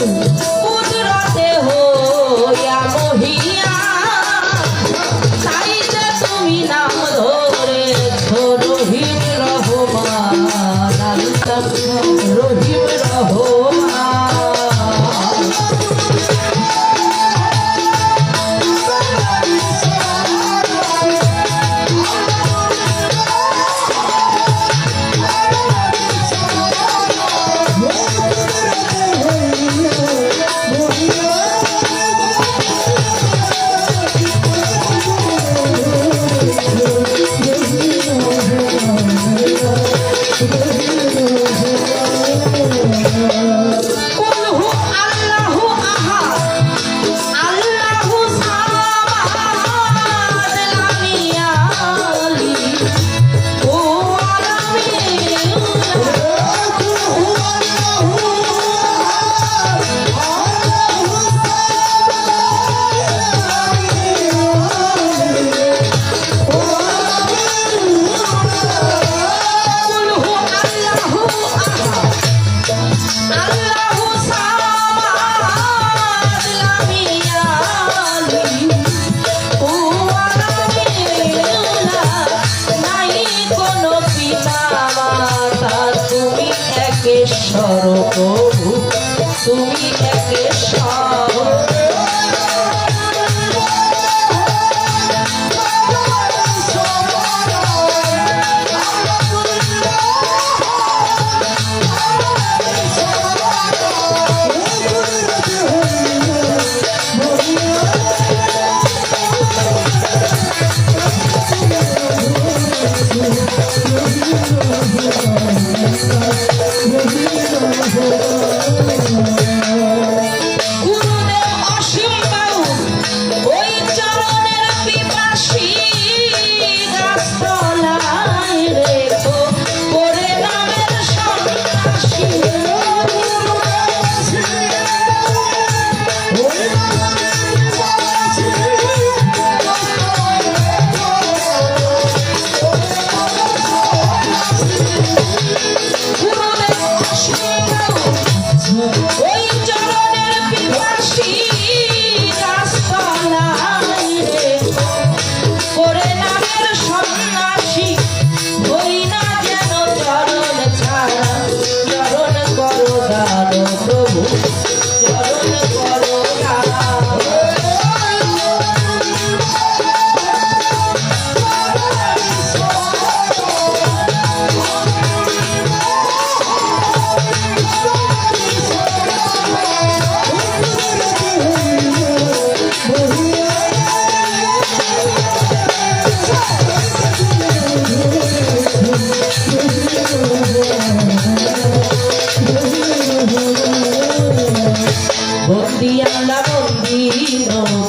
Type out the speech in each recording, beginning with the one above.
Thank you. দিয়া বন্দিনো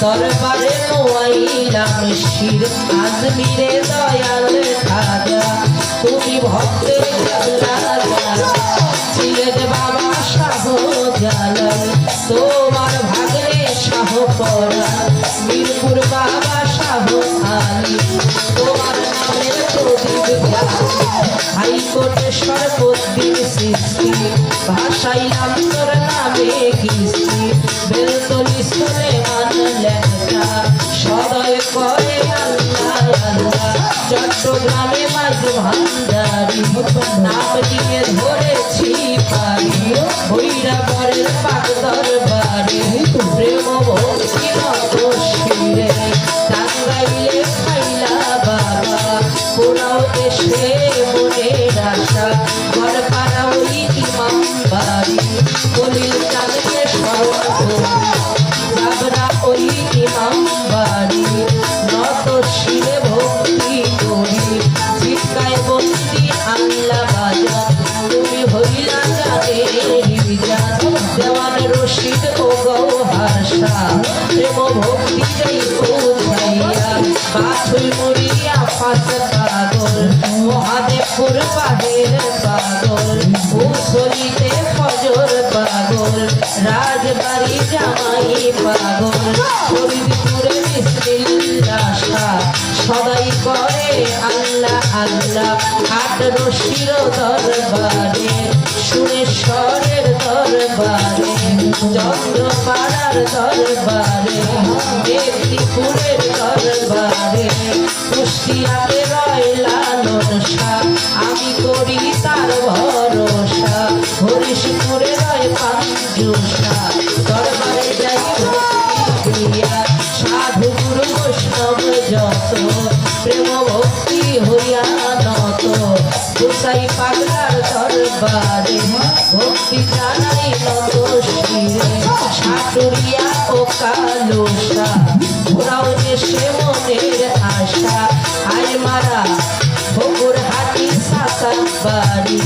দরবারে ওয়াইলাম শির আজমিরে দয়াল খাজা। তুমি ভক্তের রাজা সিলেট বাবা শাহ জালাল তোমার ভাগরে শাহ পরা মিরপুর বাবা শাহ আলী। তোমার নামে প্রদীপ হাইকোর্টে সর্বদিন সৃষ্টি। ভাষাইলাম তোর নামে চট্টগ্রামে মাইক ভান্ডারি নাম দিয়ে ধরেছি পারি ভৈরা বরের পা মনি চিৎকায় বন্দি আল্লাহ বাজা তুমি হইলা যাবে বিজা দেওয়ান রশিদ ও গৌহাসা রাজবাড়ি জামাই পাগল হরিদপুরে বিসমিল্লা শাহ সদাই করে আল্লাহ আল্লাহ। হাট রশির দরবারে সুরেশ্বরের দরবারে, চন্দ্রপাড়ার দরবারে, মেদিনীপুরের দরবারে। কুষ্টিয়াতে রয়লা নরসা আমি করি তার ভরসা। হরিশপুরে রয় পাঞ্জুসা দরবারে যাই দরবারে ভক্তি জানাই নত শিরে সাটুরিয়া ও কালোসা ওরাও দেশে মনের আশা। আয় মারা বকুর হাতি সাতার বাড়ি।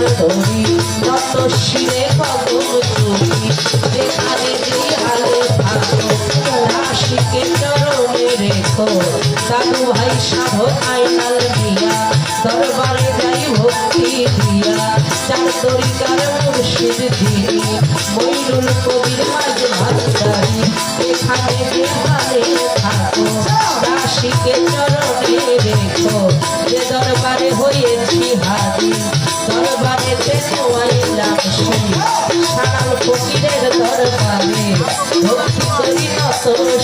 নাম তার যত শিরে কদম চুরি যেখানে যে হালে থাকো রাশিকে চরণে রেখো। সাধু ভাই সাধু আইনাল দিয়া, দরবারে যাই ভক্তি দিয়া। চার তরিকার মুর্শিদ যিনি মইনুল কবির মাঝ ভান্ডারি এখানে যেখানে থাকো রাশিকে চরণে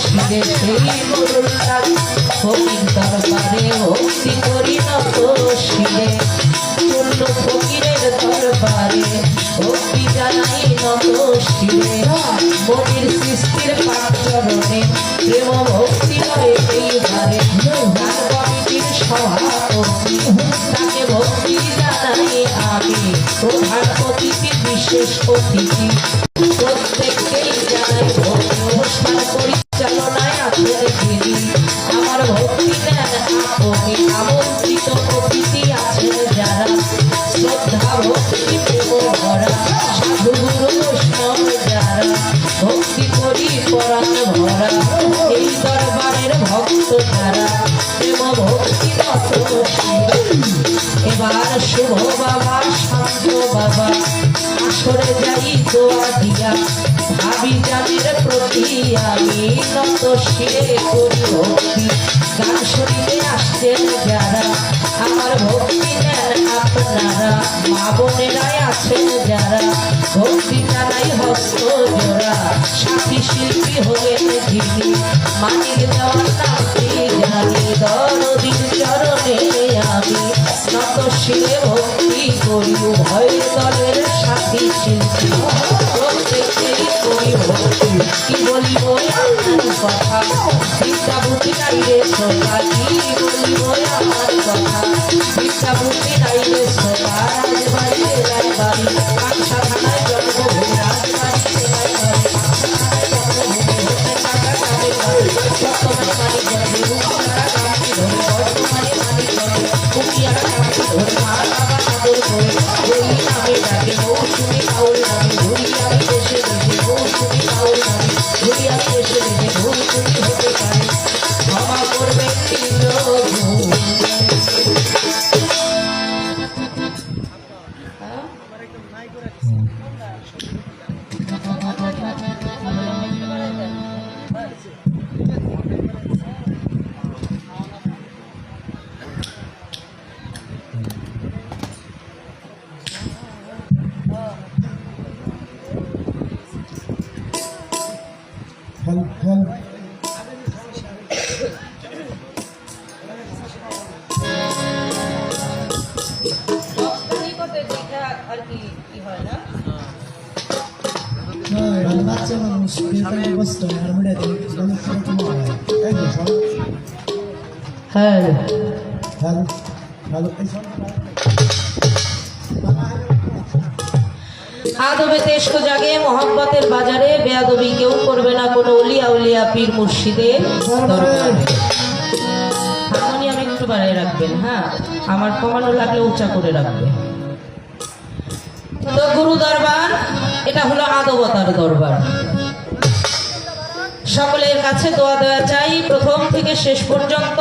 শিরে সেই মরুল ফকির দরবারে ভক্তি করি নত শিরে পূর্ণ ফকিরের দরবারে ভক্তি জানাই নত শিরে মনির সৃষ্টির পাচরণে প্রেম ভক্তি করে এইবারে গান কমিটির সভাপতি, তাকে ভক্তি জানাই আমি প্রধান অতিথি, বিশেষ অতিথি এবার শুভ বাবা শান্ত বাবা। আসরে যাই ভাবি জানের প্রতি আমি নত শিরে করি ভক্তি। গান আসছেন যারা, আমার ভক্তি দেন আপনারা। মা বোনেরাই আছেন যারা, ভক্তি জানাই হস্ত জোড়া। শিল্পী হলেন যিনি মানিক দেওয়ার চরণে আমি নত শিরে ভক্তি করি উভয় দলের সাথী শিল্পী প্রত্যেকেই করি ভক্তি। কি বলিব আমার কথা? বিদ্যাভূতি নাইরে শ্রোতা কি বলিব আমার কথা? বিদ্যাভূতি নাইরে শ্রোতা রাজবাড়ি এলাই বাড়ি। আচ্ছা থানায় জন্মভূমি রাজবাড়ি এলাই বাড়ি। জন্মভূমি হতে টাকা কাদের বাড়ি। বর্তমানে মানিক ঘুরি আমি দেশে ঘুরি আমি ফল মানে বাচ্চা মানুষ কষ্ট রকম হয় এই যে আদবে তেস্ক জাগে মোহাম্মতের বাজারে বেয়াদবি কেউ করবে না কোনো উলিয়া উলিয়া পীর মুর্শিদের দরকার হারমোনিয়াম একটু বাড়ায় রাখবেন হ্যাঁ? আমার কমানো লাগলে উঁচা করে রাখবে তো গুরু দরবার এটা হলো আদবতার দরবার। সকলের কাছে দোয়া দেওয়া চাই প্রথম থেকে শেষ পর্যন্ত।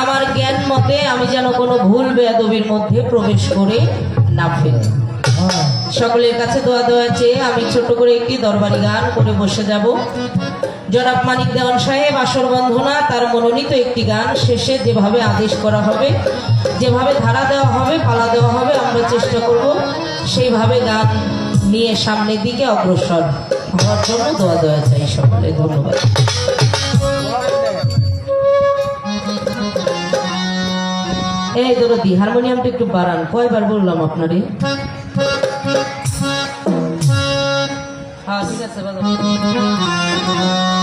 আমার জ্ঞান মতে আমি যেন কোনো ভুল বেয়াদবির মধ্যে প্রবেশ করে না ফেলি। সকলের কাছে দোয়া দেওয়া চেয়ে আমি ছোট করে একটি দরবারি গান করে বসে যাব। জনাব মানিক দেওয়ান সাহেব, আসর বন্ধনা, তার মনোনীত একটি গান শেষে যেভাবে আদেশ করা হবে, যেভাবে ধারা দেওয়া হবে, পালা দেওয়া হবে, আমরা চেষ্টা করব সেইভাবে গান নিয়ে সামনের দিকে অগ্রসর হওয়ার জন্য দোয়া দেওয়া চাই সকলে। ধন্যবাদ। এই দরদি হারমোনিয়ামটা একটু বাড়ান। কয়বার বললাম আপনারে? হ্যাঁ ঠিক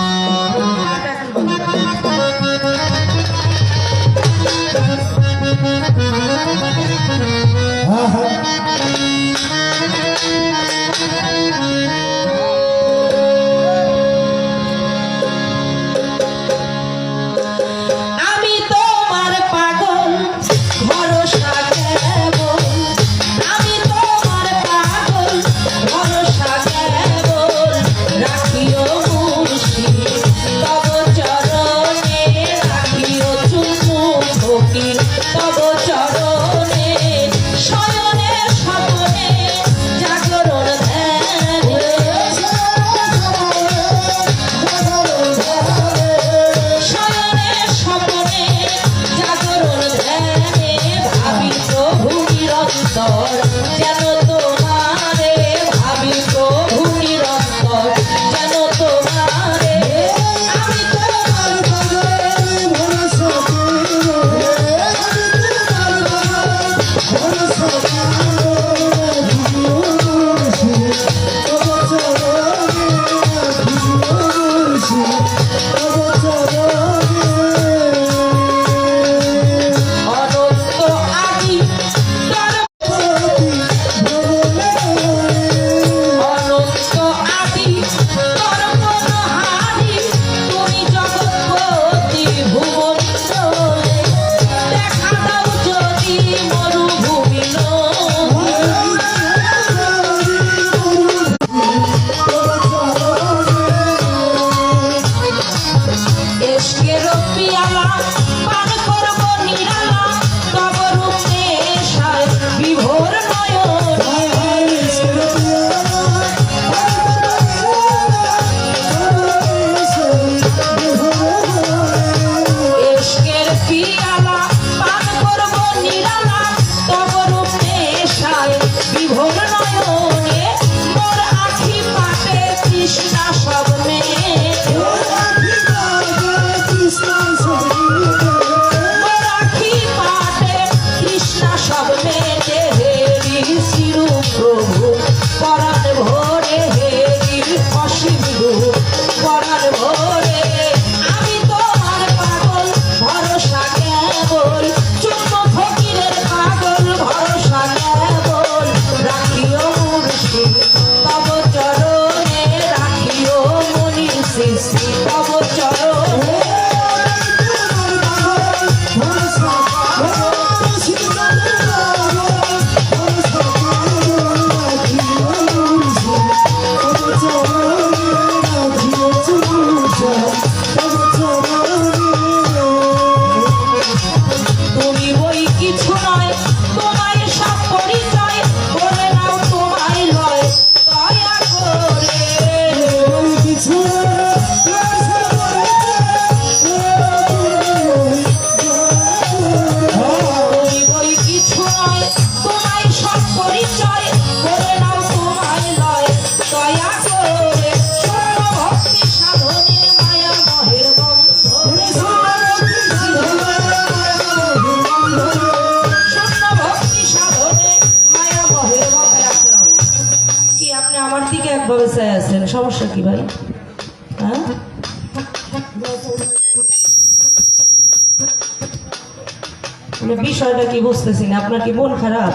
মানে বিষয়টা কি বুঝতেছি না? আপনার কি মন খারাপ?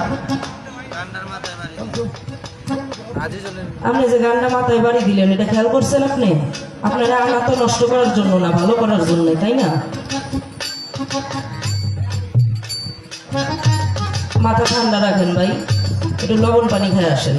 আপনি যে গানটা মাথায় বাড়ি দিলেন, এটা খেয়াল করছেন আপনি? আপনারা আনা তো নষ্ট করার জন্য না, ভালো করার জন্য তাই না? মাথা ঠান্ডা রাখেন ভাই, একটু লবণ পানি খেয়ে আসেন।